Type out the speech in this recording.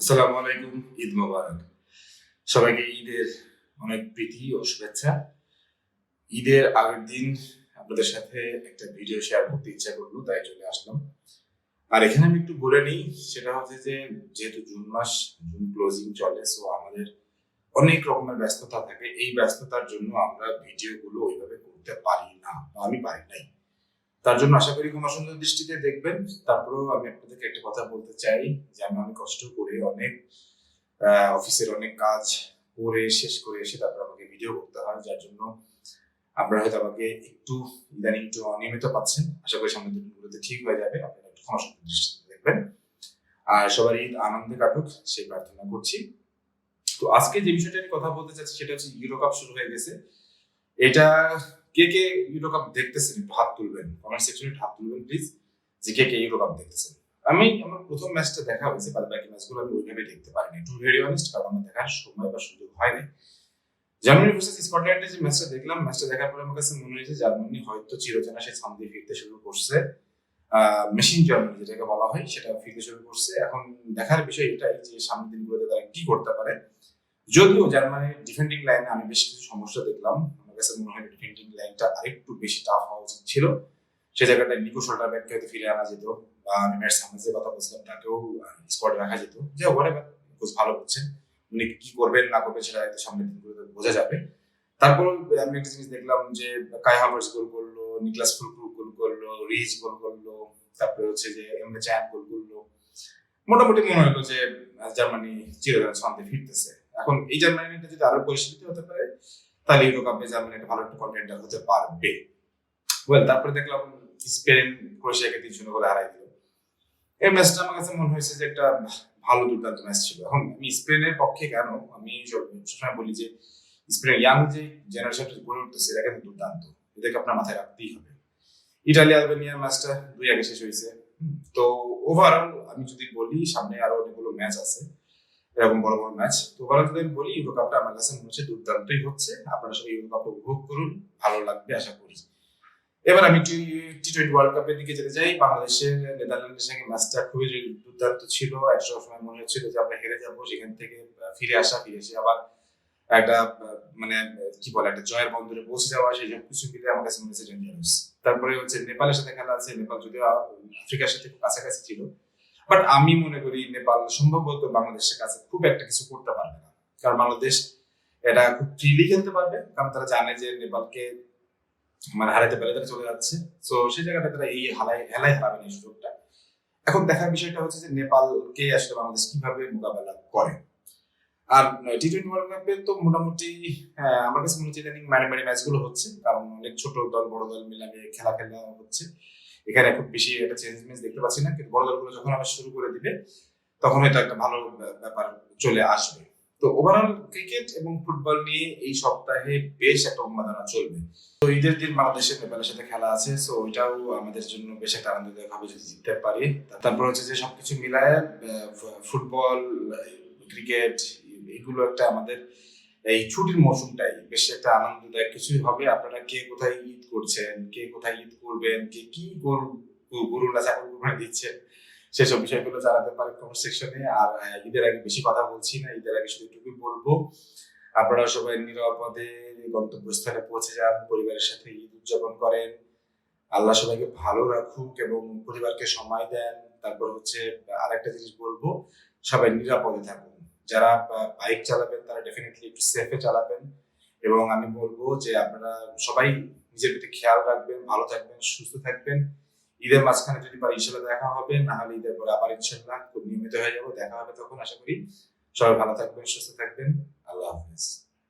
আসসালামু আলাইকুম, ঈদ মোবারক। সবাইকে ঈদের অনেক প্রীতি ও শুভেচ্ছা। ঈদের আগের দিন আপনাদের সাথে একটা ভিডিও শেয়ার করতে ইচ্ছা করল, তাই চলে আসলাম। আর এখানে আমি একটু বলে নিই, সেটা হচ্ছে যে, যেহেতু জুন মাস, জুন ক্লোজিং চলে সো আমাদের অনেক রকমের ব্যস্ততা থাকে। এই ব্যস্ততার জন্য আমরা ভিডিওগুলো ওইভাবে করতে পারি না আমি পারি নাই। তার জন্য আশা করি কোনো সুন্দর দৃষ্টিতে দেখবেন। তারপরেও আমি আপনাদেরকে একটা কথা বলতে চাই যে আমি অনেক কষ্ট করে, অনেক অফিসের অনেক কাজ করে, শেষ করে এসে তারপর আমাকে ভিডিও করতে হয়, যার জন্য আপনারা হয়তো আমাকে একটু ইদানিং একটু অনিয়মিত পাচ্ছেন। আশা করি সামনের দিনগুলোতে ঠিক হয়ে যাবে, আপনারা একটু ক্ষমা সুন্দর দৃষ্টিতে দেখবেন। আর সবারই আনন্দে কাটুক, সেই প্রার্থনা করছি। তো আজকে যে বিষয়টা নিয়ে কথা বলতে চাচ্ছি, সেটা হচ্ছে ইউরো কাপ শুরু হয়ে গেছে। এটা কে কে ইউরো দেখতেছেন একটু হাত তুলবেন কমেন্ট সেকশনে হাত তুলবেন প্লিজ যে কে কে দেখতেছেন। আমি আমার প্রথম ম্যাচটা দেখা হয়েছে বাদ বাকি ম্যাচগুলো আমি ওইভাবে দেখতে পারিনি। টু ভেরি অনেস্ট কারণ আমার দেখার সময় বা সুযোগ হয়নি জার্মানি ভার্সেস যে ম্যাচটা দেখলাম ম্যাচটা দেখার পরে আমার কাছে মনে হয়েছে জার্মানি হয়তো চিরচেনা সেই ছান্দে ফিরতে শুরু করছে। মেশিন জার্মানি যেটাকে বলা হয়, সেটা ফিরতে শুরু করছে। এখন দেখার বিষয় এটাই যে সামনের দিনগুলোতে তারা কি করতে পারে। যদিও জার্মানির ডিফেন্ডিং লাইনে আমি বেশ কিছু সমস্যা দেখলাম। মনে হয় ডিফেন্ডিং লাইনটা আরেকটু বেশি টাফ হওয়া উচিত ছিল। সে জায়গাটায় নিকো শোল্ডার হয়তো ফিরে আনা যেত বা আমি কথা বলছিলাম, তাকেও স্কোয়াডে রাখা যেত। যে ওভারে কোচ ভালো উনি কি করবেন, না করবেন সেটা হয়তো বোঝা যাবে। তারপর আমি একটা জিনিস দেখলাম যে কাই হাভার্স গোল করল নিকলাস গোল করল রিজ গোল করল, তারপরে হচ্ছে যে এমরে চ্যান গোল করল। মোটামুটি মনে হলো যে জার্মানি চিরদিন শান্তি ফিরতেছে। এখন এই জার্মানিটা যদি আরও পরিস্থিতি হতে পারে তাহলে ইউরো কাপে একটা ভালো একটা কন্টেন্টার হতে পারবে। ওয়েল তারপরে দেখলাম স্পেন ক্রোয়েশিয়াকে তিন শূন্য করে হারাই দিল। এই ম্যাচটা আমার কাছে মনে হয়েছে যে একটা ভালো দুর্দান্ত ম্যাচ ছিল। এখন আমি স্পেনের পক্ষে কেন? আমি সবসময় বলি যে স্পেনের ইয়াং যে জেনারেশনটা গড়ে উঠতেছে, এটা কিন্তু দুর্দান্ত। এদেরকে আপনার মাথায় রাখতেই হবে। ইটালি আলবেনিয়ার ম্যাচটা দুই আগে শেষ হয়েছে। তো ওভারঅল আমি যদি বলি, সামনে আরও অনেকগুলো ম্যাচ আছে। এরকম বড় বড় ম্যাচ তো আমি বলি ইউরো কাপটা আমার কাছে মনে হচ্ছে দুর্দান্তই হচ্ছে। আপনারা সবাই ইউরো কাপটা উপভোগ করুন, ভালো লাগবে, আশা করি। এবার আমি টি টোয়েন্টি ওয়ার্ল্ড কাপের দিকে যেতে চাই। বাংলাদেশের, নেদারল্যান্ডের সঙ্গে ম্যাচটা খুবই দুর্দান্ত ছিল। একটা সময় মনে হচ্ছিল যে আমরা হেরে যাব, সেখান থেকে ফিরে আসা, ফিরে এসে আবার একটা মানে কি বলে, একটা জয়ের বন্দরে পৌঁছে যাওয়া, সেই সব কিছু মিলে আমার কাছে মনে হচ্ছে তারপরে হচ্ছে নেপালের সাথে খেলা আছে, নেপাল যদিও আফ্রিকার সাথে খুব কাছাকাছি ছিল। বাট আমি মনে করি নেপাল সম্ভবত বাংলাদেশের কাছে খুব একটা কিছু করতে পারবে না। কারণ বাংলাদেশ এটা খুব ফ্রিলি খেলতে পারবে কারণ তারা জানে যে নেপালকে মানে হারাতে পারে তারা চলে যাচ্ছে। তো সেই জায়গাটা তারা এই হালাই হেলাই হারাবে না এই সুযোগটা। এখন দেখার বিষয়টা হচ্ছে যে নেপালকে আসলে বাংলাদেশ কীভাবে মোকাবেলা করে। আর টি টোয়েন্টি ওয়ার্ল্ড কাপে তো মোটামুটি হ্যাঁ, আমার কাছে মনে হচ্ছে ইদানিং মারি মারি ম্যাচগুলো হচ্ছে। কারণ অনেক ছোট দল বড় দল মিলামে খেলা খেলা হচ্ছে। এখানে খুব বেশি একটা চেঞ্জ মেঞ্জ দেখতে পাচ্ছি না, কিন্তু বড় দলগুলো যখন আবার শুরু করে দিবে, তখন এটা একটা ভালো ব্যাপার চলে আসবে। তো ওভারঅল ক্রিকেট এবং ফুটবল নিয়ে এই সপ্তাহে বেশ একটা উন্মাদনা চলবে। তো ঈদের দিন বাংলাদেশের নেপালের সাথে খেলা আছে সো ওইটাও আমাদের জন্য বেশ একটা আনন্দদায়ক হবে যদি জিততে পারি। তারপর হচ্ছে যে সবকিছু মিলায় ফুটবল ক্রিকেট এগুলো একটা আমাদের এই ছুটির মৌসুমটাই। বেশ একটা আনন্দদায়ক কিছুই হবে। আপনারা কে কোথায় ঈদ করছেন, কে কোথায় ঈদ করবেন, কে কি গরু গরু না ছাগল কুরবানি দিচ্ছেন সেসব বিষয়গুলো জানাতে পারেন কমেন্ট সেকশনে আর ঈদের আগে বেশি কথা বলছি না, ঈদের আগে শুধু বলব, আপনারা সবাই নিরাপদে গন্তব্যস্থলে পৌঁছে যান, পরিবারের সাথে ঈদ উদযাপন করেন। আল্লাহ সবাইকে ভালো রাখুক এবং পরিবারকে সময় দেন। তারপর হচ্ছে আরেকটা জিনিস বলব, সবাই নিরাপদে থাকুন। যারা বাইক চালাবেন, তারা ডেফিনেটলি একটু সেফে চালাবেন। এবং আমি বলব যে আপনারা সবাই নিজের প্রতি খেয়াল রাখবেন, ভালো থাকবেন, সুস্থ থাকবেন। ঈদের মাঝখানে যদি পারি ইনশাল্লাহ দেখা হবে, না হলে ঈদের পরে আবার ইনশাল্লাহ খুব নিয়মিত হয়ে যাব, দেখা হবে তখন আশা করি। সবাই ভালো থাকবেন, সুস্থ থাকবেন।